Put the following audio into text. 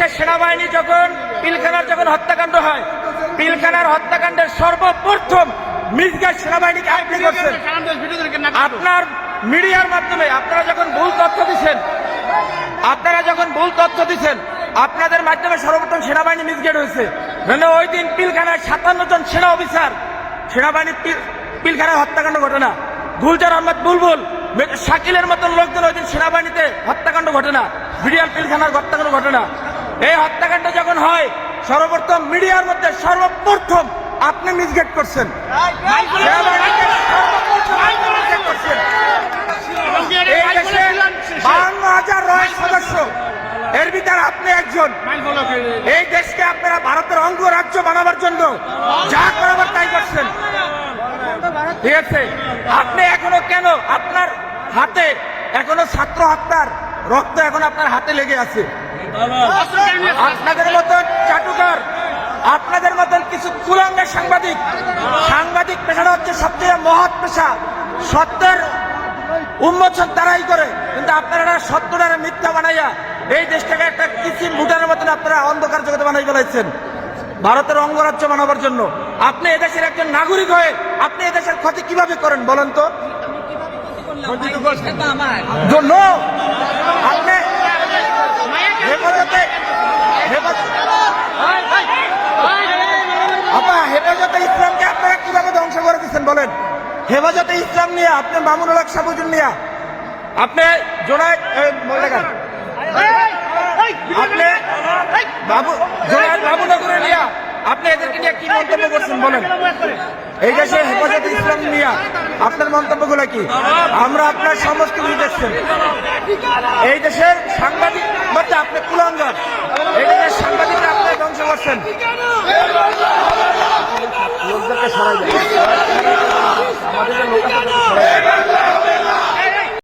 দেশের সেনাবাহিনী যখন পিলখানার যখন হত্যাকাণ্ড হয় পিলখানার হত্যাকাণ্ডের সর্বপ্রথম মির্জা সেনাবাহিনীকে আপনি করছেন আপনার মিডিয়ার মাধ্যমে আপনারা যখন ভুল তথ্য দিচ্ছেন আপনারা যখন ভুল তথ্য দিচ্ছেন আপনাদের মাধ্যমে সর্বপ্রথম সেনাবাহিনী মিসগেট হয়েছে। কেন ওই দিন পিলখানায় সাতান্ন জন সেনা অফিসার সেনাবাহিনী পিল- পিলখানায় হত্যাকাণ্ড ঘটনা। গুলজার আহমদ বুলবুল শাকিলের মতন লোকজন ওই দিন সেনাবাহিনীতে হত্যাকাণ্ড ঘটে না বিডিআর পিলখানার হত্যাকাণ্ড ঘটে না এই হত্যাকাণ্ড যখন হয়, সর্বপ্রথম মিডিয়ার মধ্যে সর্বপ্রথম আপনি মিসগেট করছেন। এই হাজার রয়েল সদস্য। এর ভিতরে আপনি একজন। এই দেশকে আপনারা ভারতের অঙ্গরাজ্য বানাবার জন্য যা করাবার তাই করছেন। ঠিক আছে? আপনি এখনও কেন আপনার হাতে এখনও ছাত্র হত্যার রক্ত এখন আপনার হাতে লেগে আছে? আপনাদের মতন চাটুকার আপনাদের মতন কিছু কুলাঙ্গের সাংবাদিক সাংবাদিক পেশাটা হচ্ছে সবচেয়ে মহৎ পেশা সত্যের উন্মোচন তারাই করে। কিন্তু আপনারা সত্যটারে মিথ্যা বানাইয়া এই দেশটাকে একটা কিসিম ভুটানের মতন আপনারা অন্ধকার জগতে বানাই ফেলাইছেন ভারতের অঙ্গরাজ্য বানাবার জন্য। আপনি এদেশের একজন নাগরিক হয়ে আপনি এদেশের ক্ষতি কীভাবে করেন বলেন তো জন্য আপনি হেফাজতে হেফাজত আপা হেফাজতে ইসলামকে আপনারা কীভাবে ধ্বংস করে দিচ্ছেন বলেন হেফাজতে ইসলাম নিয়ে, আপনি মামুনুল হক সাবুজুন নিয়ে। আপনি আপনি বাবু আপনি এদেরকে নিয়ে মন্তব্য বলেন? এই নিয়ে, আপনার কি? আমরা আপনার সমস্ত কিছু দেখছেন। এই দেশের সাংবাদিক আপনি এই দেশের সাংবাদিকরা আপনি ধ্বংস করছেন। লোকদেরকে সরাই।